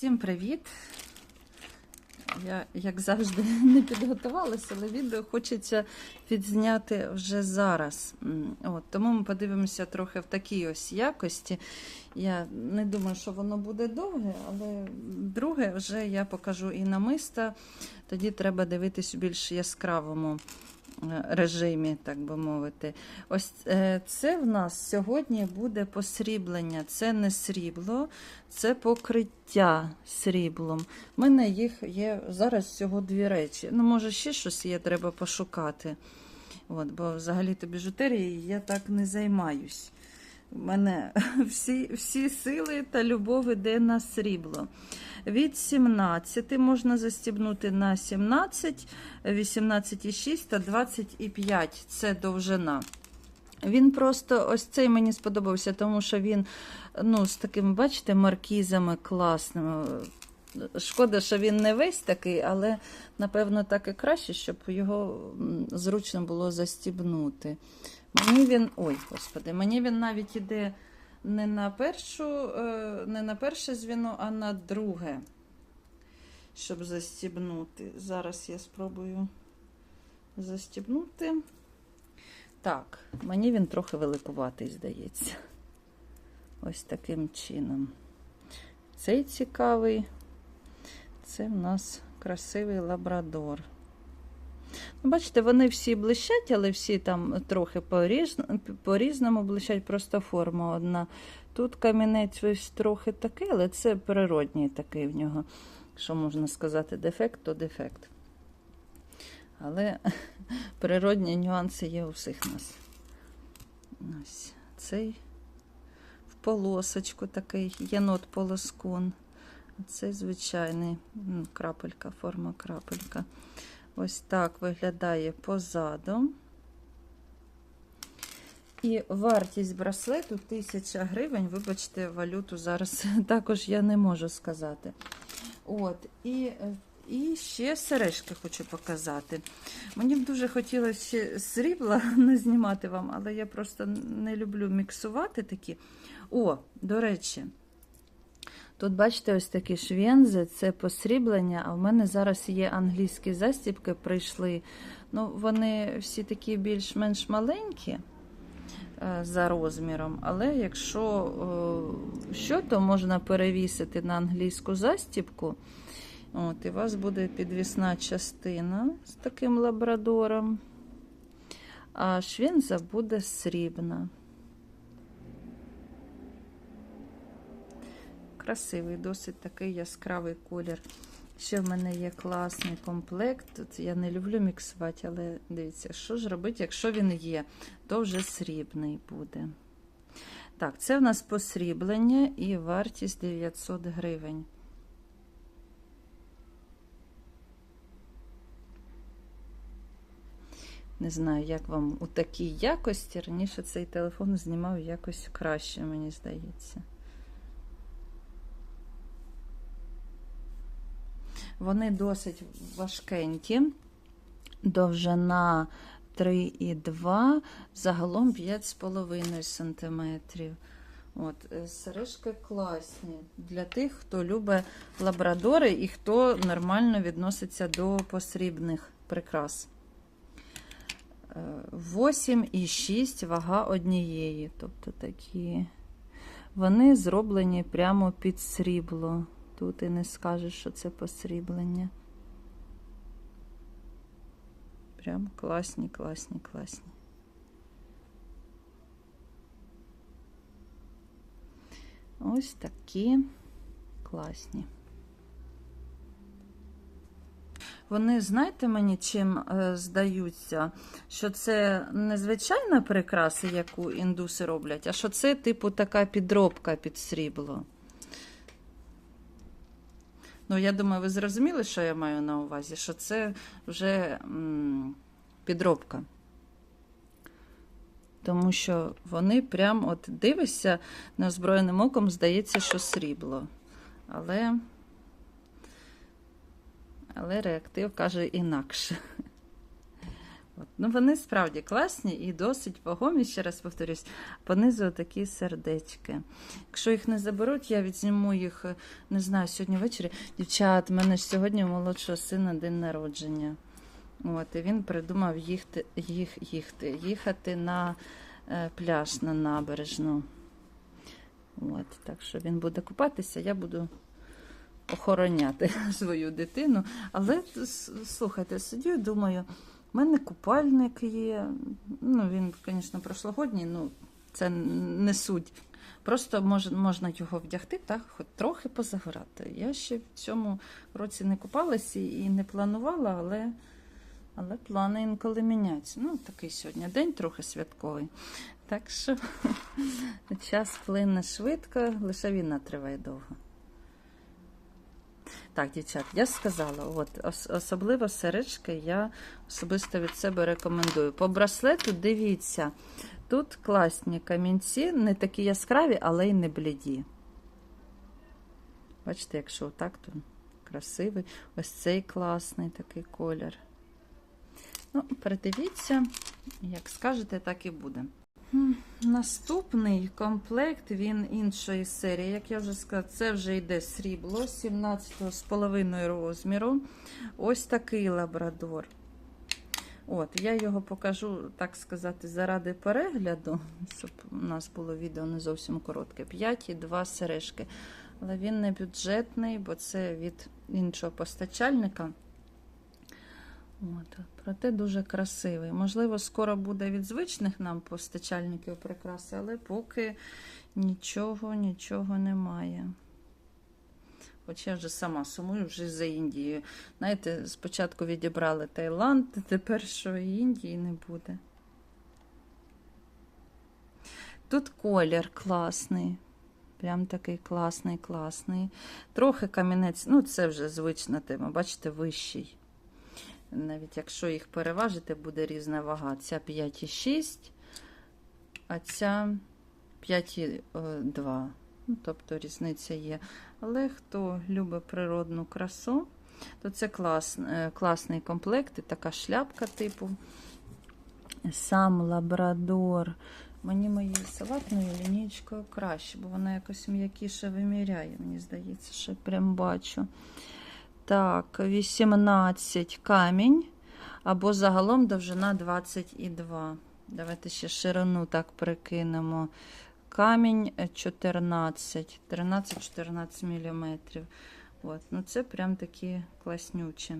Всім привіт! Я, як завжди, не підготувалася, але відео хочеться відзняти вже зараз. От, тому ми подивимося трохи в такій ось якості. Я не думаю, що воно буде довге, але друге вже я покажу і намиста. Тоді треба дивитись у більш яскравому режимі, так би мовити. Ось е, це в нас сьогодні буде посріблення. Це не срібло, це покриття сріблом. У мене їх є зараз всього дві речі. Ну, може, ще щось є, треба пошукати. От, бо взагалі-то біжутерією я так не займаюсь. У мене всі, всі сили та любов іде на срібло. Від 17 можна застібнути на 17, 18,6 та 25 це довжина. Він просто ось цей мені сподобався, тому що він ну, з такими, бачите, маркізами класними. Шкода, що він не весь такий, але напевно так і краще, щоб його зручно було застібнути. Мені він. Ой, господи, мені він навіть іде не на першу, е, не на перше звіно, а на друге. Щоб застібнути. Зараз я спробую застібнути. Так, мені він трохи великуватий, здається. Ось таким чином. Цей цікавий. Це в нас красивий лабрадор. Бачите, вони всі блищать, але всі там трохи по-різному блищать, просто форма одна. Тут камінець ось трохи такий, але це природній такий в нього. Що можна сказати, дефект, то дефект. Але природні нюанси є у всіх нас. Ось цей в полосочку такий єнот полоскун. Це звичайний крапелька, форма крапелька. Ось так виглядає позаду. І вартість браслету 1000 гривень. Вибачте, валюту зараз також я не можу сказати. От, і, і ще сережки хочу показати. Мені б дуже хотілося ще срібла не знімати вам, але я просто не люблю міксувати такі. О, до речі. Тут, бачите, ось такі швензи, це посріблення, а в мене зараз є англійські застібки, прийшли. Ну, Вони всі такі більш-менш маленькі е, за розміром, але якщо е, що, то можна перевісити на англійську застібку. От, І у вас буде підвісна частина з таким лабрадором, а швенза буде срібна. Красивий, досить такий яскравий колір. Ще в мене є класний комплект. Тут я не люблю міксувати, але дивіться, що ж робити, якщо він є, то вже срібний буде. Так, це в нас посріблення і вартість 900 гривень. Не знаю, як вам у такій якості. Раніше цей телефон знімав якось краще, мені здається. Вони досить важкенькі, довжина 3,2, загалом 5,5 см. От, е, сережки класні для тих, хто любить лабрадори і хто нормально відноситься до посрібних прикрас. Е, 8,6 вага однієї. Тобто такі. Вони зроблені прямо під срібло. Тут і не скажеш, що це посріблення. Прям класні, класні, класні. Ось такі класні. Вони, знаєте мені, чим е, здаються? Що це не звичайна прикраса, яку індуси роблять, а що це, типу, така підробка під срібло. Ну, я думаю, ви зрозуміли, що я маю на увазі, що це вже м, підробка. Тому що вони прям от дивишся неозброєним оком, здається, що срібло. Але, але реактив каже інакше. Ну, вони справді класні і досить вагомі, ще раз повторюсь, понизу такі сердечки. Якщо їх не заберуть, я відзніму їх, не знаю, сьогодні ввечері. Дівчат, в мене ж сьогодні у молодшого сина день народження. От, і він придумав їхати, їх, їхати, їхати на е, пляж, на набережну. От, так що він буде купатися, я буду охороняти свою дитину. Але слухайте, сидю і думаю, в мене купальник є. Ну, він, звісно, прошлогодній, ну це не суть. Просто мож, можна його вдягти, так, хоч трохи позагорати. Я ще в цьому році не купалася і не планувала, але, але плани інколи міняються. Ну, такий сьогодні день трохи святковий. Так що час плине швидко, лише війна триває довго. Так, дівчат, я сказала, от ос- особливо сережки я особисто від себе рекомендую. По браслету дивіться, тут класні камінці, не такі яскраві, але й не бліді. Бачите, якщо отак, то красивий. Ось цей класний такий колір. Ну, передивіться, як скажете, так і буде. Наступний комплект, він іншої серії. Як я вже сказала, це вже йде срібло 17,5 розміру. Ось такий лабрадор. От, я його покажу, так сказати, заради перегляду, щоб у нас було відео не зовсім коротке. 5,2 сережки. Але він не бюджетний, бо це від іншого постачальника. От, проте дуже красивий. Можливо, скоро буде від звичних нам постачальників прикраси, але поки нічого, нічого немає. Хоча я вже сама сумую вже за Індією. Знаєте, спочатку відібрали Таїланд, тепер що і Індії не буде. Тут колір класний. Прям такий класний, класний. Трохи камінець, ну це вже звична тема, бачите, вищий. Навіть якщо їх переважити, буде різна вага. Ця 5,6, а ця 5,2. Ну, тобто різниця є. Але хто любить природну красу, то це клас, е, класний комплект. І така шляпка типу. Сам лабрадор. Мені моєю салатною лінійкою краще, бо вона якось м'якіше виміряє. Мені здається, що прям бачу. Так, 18 камінь, або загалом довжина 22. Давайте ще ширину так прикинемо. Камінь е, 14, 13-14 мм. От, ну це прям такі класнючі.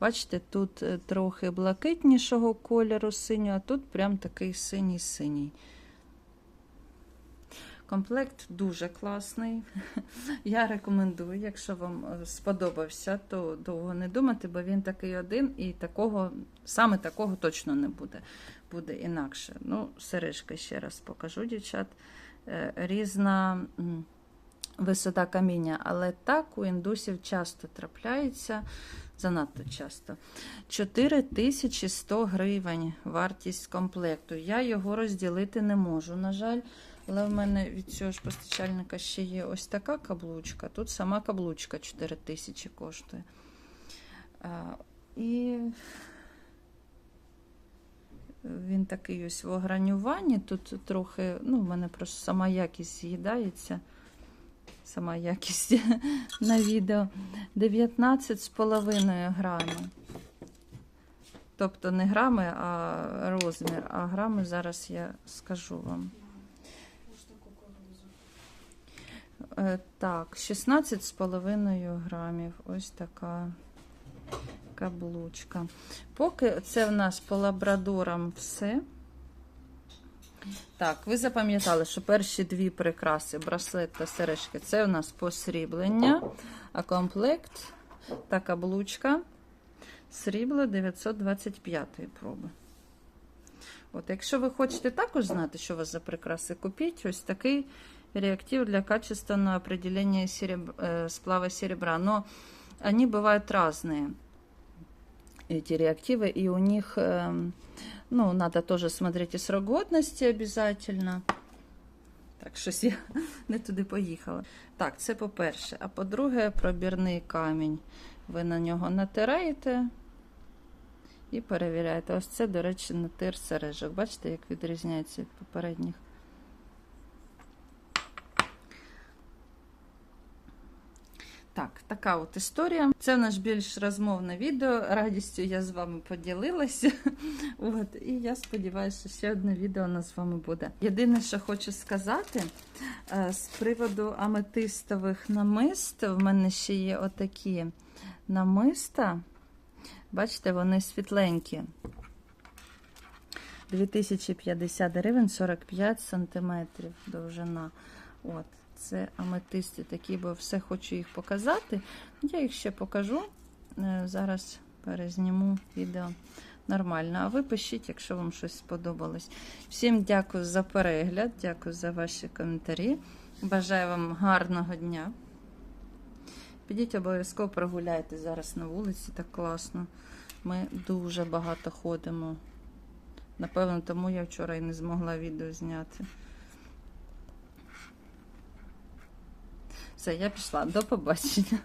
Бачите, тут е, трохи блакитнішого кольору синього, а тут прям такий синій-синій. Комплект дуже класний. Я рекомендую, якщо вам е, сподобався, то довго не думати, бо він такий один і такого, саме такого точно не буде. Буде інакше. Ну, сережки ще раз покажу, дівчат. Е, Різна висота каміння, але так у індусів часто трапляється, занадто часто. 4100 гривень вартість комплекту. Я його розділити не можу, на жаль. Але в мене від цього ж постачальника ще є ось така каблучка. Тут сама каблучка 4 тисячі коштує. А, і він такий ось в огранюванні. Тут трохи, ну, в мене просто сама якість з'їдається. Сама якість на відео. 19,5 грамів. Тобто не грами, а розмір. А грами зараз я скажу вам. Так, 16,5 грамів. Ось така каблучка. Поки це в нас по лабрадорам все. Так, ви запам'ятали, що перші дві прикраси, браслет та сережки, це у нас посріблення, а комплект та каблучка срібло 925 проби. От, якщо ви хочете також знати, що у вас за прикраси, купіть ось такий реактив для качественного определения сереб... э, сплава серебра. Но они бывают разные, эти реактивы, и у них, э, ну, надо тоже смотреть и срок годности обязательно. Так, щось я не туди поїхала. Так, це по-перше. А по-друге, пробірний камінь. Ви на нього натираєте, і перевіряєте. Ось це, до речі, натир сережок. Бачите, як відрізняється від попередніх. Так, така от історія. Це наш більш розмовне відео. Радістю я з вами поділилася. От, і я сподіваюся, що ще одне відео у нас з вами буде. Єдине, що хочу сказати, е, з приводу аметистових намист, в мене ще є отакі намиста. Бачите, вони світленькі. 2050 гривень, 45 сантиметрів довжина. От, це аметисти такі, бо все хочу їх показати. Я їх ще покажу. Е, Зараз перезніму відео нормально. А ви пишіть, якщо вам щось сподобалось. Всім дякую за перегляд, дякую за ваші коментарі. Бажаю вам гарного дня. Підіть обов'язково прогуляйте зараз на вулиці, так класно. Ми дуже багато ходимо. Напевно, тому я вчора і не змогла відео зняти. Все, я пішла. До побачення.